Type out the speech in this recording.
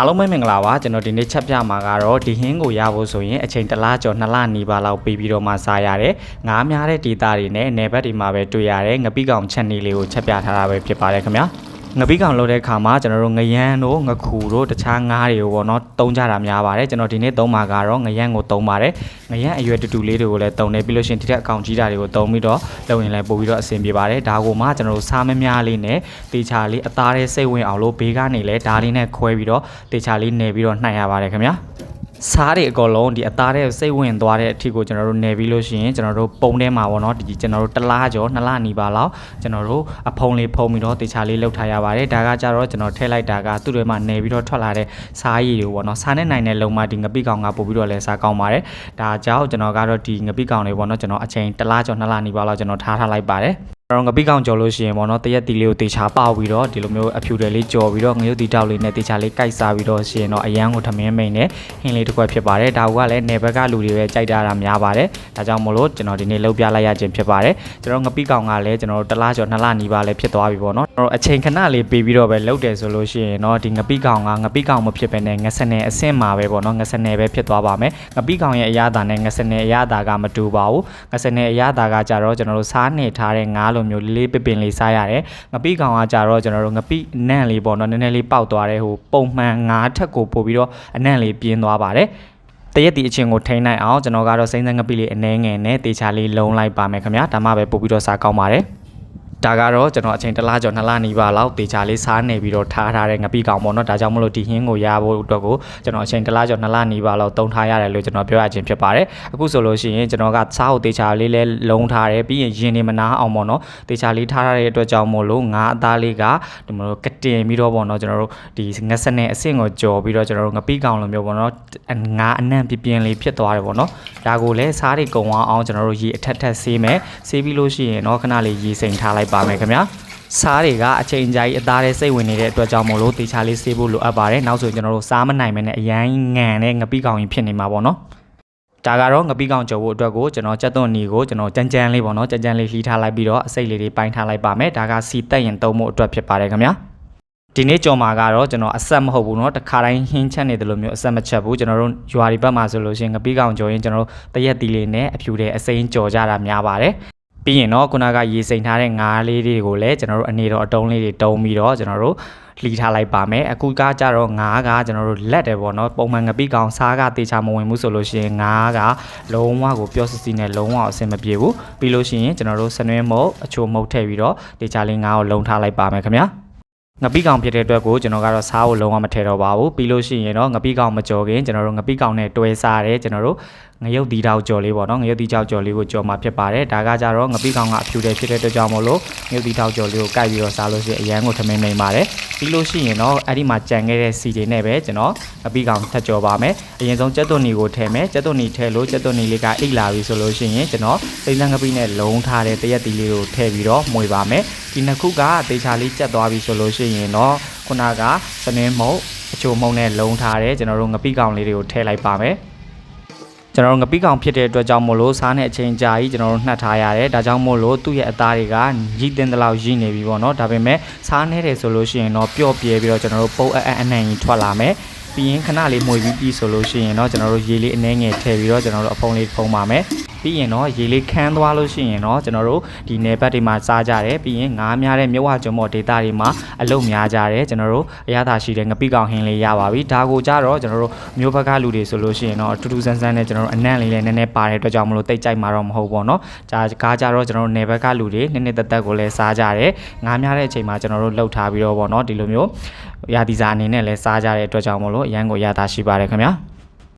အားလုံးပဲမင်္ဂလာပါကျွန်တော်ဒီနေ့ချက်ပြမှာကတော့ဒီဟင်းကိုရဖို့ဆိုရင်အချိန်တစ်လကျော်နှစ်လနီးပါးလောက်ပြီးပြီးတော့မှစားရတယ်ငါးများတဲ့ဒေတာတွေနဲ့နယ်ဘက်တွေမှာပဲတွေ့ရတယ်ငပိကောင်ချက်နေလေးကိုချက်ပြထားတာပဲဖြစ်ပါတယ်ခင်ဗျာ ငပိကောင်လုပ်တဲ့ခါမှာကျွန်တော်တို့ငရမ်းတို့ငခူတို့တခြားငါးတွေကိုပေါ့နော်တုံးကြတာများပါတယ်ကျွန်တော်ဒီနေ့သုံးမှာကတော့ငရမ်းကိုတုံးပါတယ်ငရမ်းအရွယ်တူတူလေးတွေကိုလည်းတုံးတယ်ပြီးလို့ရှရင်ဒီတဲ့အကောင်ကြီးတာတွေကိုတုံးပြီးတော့လုပ်ရင်လည်းပို့ပြီးတော့အဆင်ပြေပါတယ်ဒါကိုမှကျွန်တော်တို့စားမများလေးနဲ့တေချာလေးအသားလေးစိတ်ဝင်အောင်လို့ဘေးကနေလဲဒါလေးနဲ့ခွဲပြီးတော့တေချာလေးနေပြီးတော့နှိုက်ရပါတယ်ခင်ဗျာ စားတွေအကုန်လုံးဒီအသားတဲ့စိတ်ဝင်သွားတဲ့အထီကိုကျွန်တော်တို့နေပြီးလို့ရှိရင်ကျွန်တော်တို့ပုံထဲမှာပေါ့နော်ဒီကျွန်တော်တို့တစ်လားကျော်နှစ်လနီးပါလောက်ကျွန်တော်တို့အဖုံလေးဖုံပြီးတော့တေချာလေးလှုပ်ထားရပါတယ်ဒါကကြတော့ကျွန်တော်ထည့်လိုက်တာကသူ့တွေမှာနေပြီးတော့ထွက်လာတဲ့စားရည်တွေပေါ့နော်စားနဲ့နိုင်တဲ့လုံမဒီငပိကောင်ကပို့ပြီးတော့လဲစားကောင်းပါတယ်ဒါကြောင့်ကျွန်တော်ကတော့ဒီငပိကောင်တွေပေါ့နော်ကျွန်တော်အချိန်တစ်လားကျော်နှစ်လနီးပါလောက်ကျွန်တော်ထားထားလိုက်ပါတယ် ကျွန်တော်ငပိကောင်ကြော်လို့ရှိရင်ပေါ့နော်တရက်တီလေးကိုတေချာပေါက်ပြီးတော့ဒီလိုမျိုးအဖြူတယ်လေးကြော်ပြီးတော့ငရုတ်တီတောက်လေးနဲ့တေချာလေးကိုက်စားပြီးတော့ရှင်တော့အရန်ကိုထမင်းမိန်နဲ့ဟင်းလေးတစ်ခွက်ဖြစ်ပါတယ်ဒါကလည်းနေဘက်ကလူတွေပဲကြိုက်တာတာများပါတယ်ဒါကြောင့်မို့လို့ကျွန်တော်ဒီနေ့လှုပ်ပြလိုက်ရခြင်းဖြစ်ပါတယ်ကျွန်တော်ငပိကောင်ကလည်းကျွန်တော်တို့တစ်လားကျော်နှစ်လနီးပါလည်းဖြစ်သွားပြီပေါ့နော်ကျွန်တော်အချိန်ခဏလေးပေးပြီးတော့ပဲလှုပ်တယ်ဆိုလို့ရှိရင်တော့ဒီငပိကောင်ကငပိကောင်မဖြစ်ပဲနဲ့ငစနယ်အဆင့်မှာပဲပေါ့နော်ငစနယ်ပဲဖြစ်သွားပါမယ်ငပိကောင်ရဲ့အရသာနဲ့ငစနယ်အရသာကမတူပါဘူးငစနယ်အရသာကကြတော့ကျွန်တော်တို့စားနေထားတဲ့ငါးလိုမျိုးလေးလေးပပင်လေးစားရတယ်ငပိကောင်ကကြတော့ကျွန်တော်တို့ငပိအနံ့လေးပေါ့နော်နည်းနည်းလေးပေါက်သွားတဲ့ဟိုပုံမှန်ငါးထက်ကိုပို့ပြီးတော့အနံ့လေးပြင်းသွားပါတယ်တရက်ဒီအချင်းကိုထိန်းနိုင်အောင်ကျွန်တော်ကတော့စိမ့်စံငပိလေးအနှဲငယ်နဲ့တေချာလေးလုံးလိုက်ပါမယ်ခင်ဗျာဒါမှပဲပို့ပြီးတော့စားကောင်းပါတယ် ဒါကတော့ကျွန်တော်အချိန်တစ်လကျော်နှစ်လနီးပါလောက်တေချာလေးစားနေပြီးတော့ထားထားတဲ့ငပိကောင်ပေါ့နော်ဒါကြောင့်မလို့ဒီဟင်းကိုရဖို့အတွက်ကိုကျွန်တော်အချိန်တစ်လကျော်နှစ်လနီးပါလောက်တုံထားရတယ်လို့ကျွန်တော်ပြောရခြင်းဖြစ်ပါတယ်အခုဆိုလို့ရှိရင်ကျွန်တော်ကစားဖို့တေချာလေးလဲလုံးထားတယ်ပြီးရင်ရင်နေမနာအောင်ပေါ့နော်တေချာလေးထားရတဲ့အတွက်ကြောင့်မို့လို့ငါးအသားလေးကဒီမလို့ကတင်ပြီးတော့ပေါ့နော်ကျွန်တော်တို့ဒီငစနဲ့အဆင့်ကိုကြော်ပြီးတော့ကျွန်တော်တို့ငပိကောင်လိုမျိုးပေါ့နော်ငါးအနံ့ပြပြင်းလေးဖြစ်သွားတယ်ပေါ့နော်ဒါကိုလည်းစားတွေကုံအောင်ကျွန်တော်တို့ရေအထက်ထက်ဆေးမယ်ဆေးပြီးလို့ရှိရင်တော့ခဏလေးရေစိမ်ထားလိုက်ပါမယ်ခင်ဗျာ စားတွေကအချိန်ကြာကြီးအသားတွေစိတ်ဝင်နေတဲ့အတွက်ကြောင့်မို့လို့တေချာလေးဆေးဖို့လိုအပ်ပါတယ်နောက်ဆိုရင်ကျွန်တော်တို့စားမနိုင်မနဲ့အရန်ငံတဲ့ငပိကောင်ကြီးဖြစ်နေမှာပေါ့နော်ဒါကတော့ငပိကောင်ကြော်ဖို့အတွက်ကိုကျွန်တော်ကြက်သွန်နီကိုကျွန်တော်ကြမ်းကြမ်းလေးပေါ့နော်ကြမ်းကြမ်းလေးလှီးထားလိုက်ပြီးတော့အစိတ်လေးတွေပိုင်းထားလိုက်ပါမယ်ဒါကစီတက်ရင်တုံးဖို့အတွက်ဖြစ်ပါတယ်ခင်ဗျာဒီနေ့ကြော်မှာကတော့ကျွန်တော်အဆက်မဟုတ်ဘူးเนาะတခါတိုင်းဟင်းချက်နေတယ်လို့မျိုးအဆက်မချက်ဘူးကျွန်တော်တို့ရွာဒီဘက်မှာဆိုလို့ရှိရင်ငပိကောင်ကြော်ရင်ကျွန်တော်တို့တရက်တီလေးနဲ့အဖြူတဲ့အစိမ်းကြော်ကြတာများပါတယ် ပြီးရင်တော့ခုနကရေစိမ်ထားတဲ့ငါးလေးတွေကိုလည်းကျွန်တော်တို့အနေတော်အတုံးလေးတွေတုံးပြီးတော့ကျွန်တော်တို့လှီထားလိုက်ပါမယ်အခုကကြတော့ငါးကကျွန်တော်တို့လက်တယ်ပေါ့နော်ပုံမှန်ငပိကောင်စားကတေချာမဝင်ဘူးဆိုလို့ရှိရင်ငါးကလုံးဝကိုပျော့စစ်စစ်နဲ့လုံးဝအဆင်မပြေဘူးပြီးလို့ရှိရင်ကျွန်တော်တို့စနွင်းမုတ်အချိုမုတ်ထည့်ပြီးတော့တေချာလေးငါးကိုလုံထားလိုက်ပါမယ်ခင်ဗျာ ငပိကောင်ဖြစ်တဲ့အတွက်ကိုကျွန်တော်ကတော့စားဖို့လုံးဝမထည့်တော့ပါဘူးပြီးလို့ရှိရင်တော့ငပိကောင်မကြော်ခင်ကျွန်တော်တို့ငပိကောင်နဲ့တွဲစားတယ်ကျွန်တော်တို့ငရုတ်တီတောက်ကြော်လေးပေါ့နော်ငရုတ်တီတောက်ကြော်လေးကိုကြော်မှာဖြစ်ပါတယ်ဒါကကြတော့ငပိကောင်ကအဖြူတယ်ဖြစ်တဲ့အတွက်ကြောင့်မို့လို့ငရုတ်တီတောက်ကြော်လေးကိုကိုက်ပြီးတော့စားလို့ရှိရင်အရန်ကိုထမင်းမိန်ပါတယ် ပြီးလို့ရှိရင်တော့အဲ့ဒီမှာကြံခဲ့တဲ့စီတွေနဲ့ပဲကျွန်တော်ငပိကောင်ထက်ကြော်ပါမယ်အရင်ဆုံးကြက်သွန်နီကိုထည့်မယ်ကြက်သွန်နီထည့်လို့ကြက်သွန်နီလေးကအိတ်လာပြီဆိုလို့ရှိရင်ကျွန်တော်စိမ့်စံငပိနဲ့လုံးထားတဲ့တရက်တီလေးကိုထည့်ပြီးတော့မှုေပါမယ်ဒီနှစ်ခုကတေချာလေးကြက်သွားပြီဆိုလို့ရှိရင်တော့ခုနကစနင်းမုတ်အချိုမုံနဲ့လုံးထားတဲ့ကျွန်တော်တို့ငပိကောင်လေးတွေကိုထည့်လိုက်ပါမယ် ကျွန်တော်တို့ငပိကောင်ဖြစ်တဲ့အတွက်ကြောင့်မို့လို့စားနဲ့အချိန်ကြာကြီးကျွန်တော်တို့နှက်ထားရတယ်ဒါကြောင့်မို့လို့သူ့ရဲ့အသားတွေကရည်တင်တဲ့လောက်ရည်နေပြီပေါ့နော်ဒါပေမဲ့စားနေတယ်ဆိုလို့ရှိရင်တော့ပျော့ပြဲပြီးတော့ကျွန်တော်တို့ပုံအအအနှံ့ကြီးထွက်လာမယ်ပြီးရင်ခဏလေးမှုပြီးပြီဆိုလို့ရှိရင်တော့ကျွန်တော်တို့ရေလေးအနှဲငယ်ထည့်ပြီးတော့ကျွန်တော်တို့အဖုံးလေးဖုံးပါမယ် ပြီးရင်တော့ရေလေးခန်းသွားလို့ရှိရင်တော့ကျွန်တော်တို့ဒီနယ်ဘက်တွေမှာစားကြတယ်ပြီးရင်ငါးများတဲ့မြဝကျွန်းပေါ်ဒေသတွေမှာအလုပ်များကြတယ်ကျွန်တော်တို့အရသာရှိတဲ့ငပိကောင်ဟင်းလေးရပါပြီဒါကိုကြတော့ကျွန်တော်တို့မျိုးဘက်ကလူတွေဆိုလို့ရှိရင်တော့တူတူဆန်းဆန်းနဲ့ကျွန်တော်တို့အနံ့လေးလည်းနည်းနည်းပါတဲ့အတွက်ကြောင့်မလို့တိတ်ကြိုက်မှာတော့မဟုတ်ပေါ့နော်ဒါကားကြတော့ကျွန်တော်တို့နယ်ဘက်ကလူတွေနည်းနည်းတက်တက်ကိုလည်းစားကြတယ်ငါးများတဲ့အချိန်မှာကျွန်တော်တို့လှုပ်ထားပြီးတော့ပေါ့နော်ဒီလိုမျိုးရာဒီဇာအနေနဲ့လည်းစားကြတဲ့အတွက်ကြောင့်မလို့အရန်ကိုရတာရှိပါတယ်ခင်ဗျာ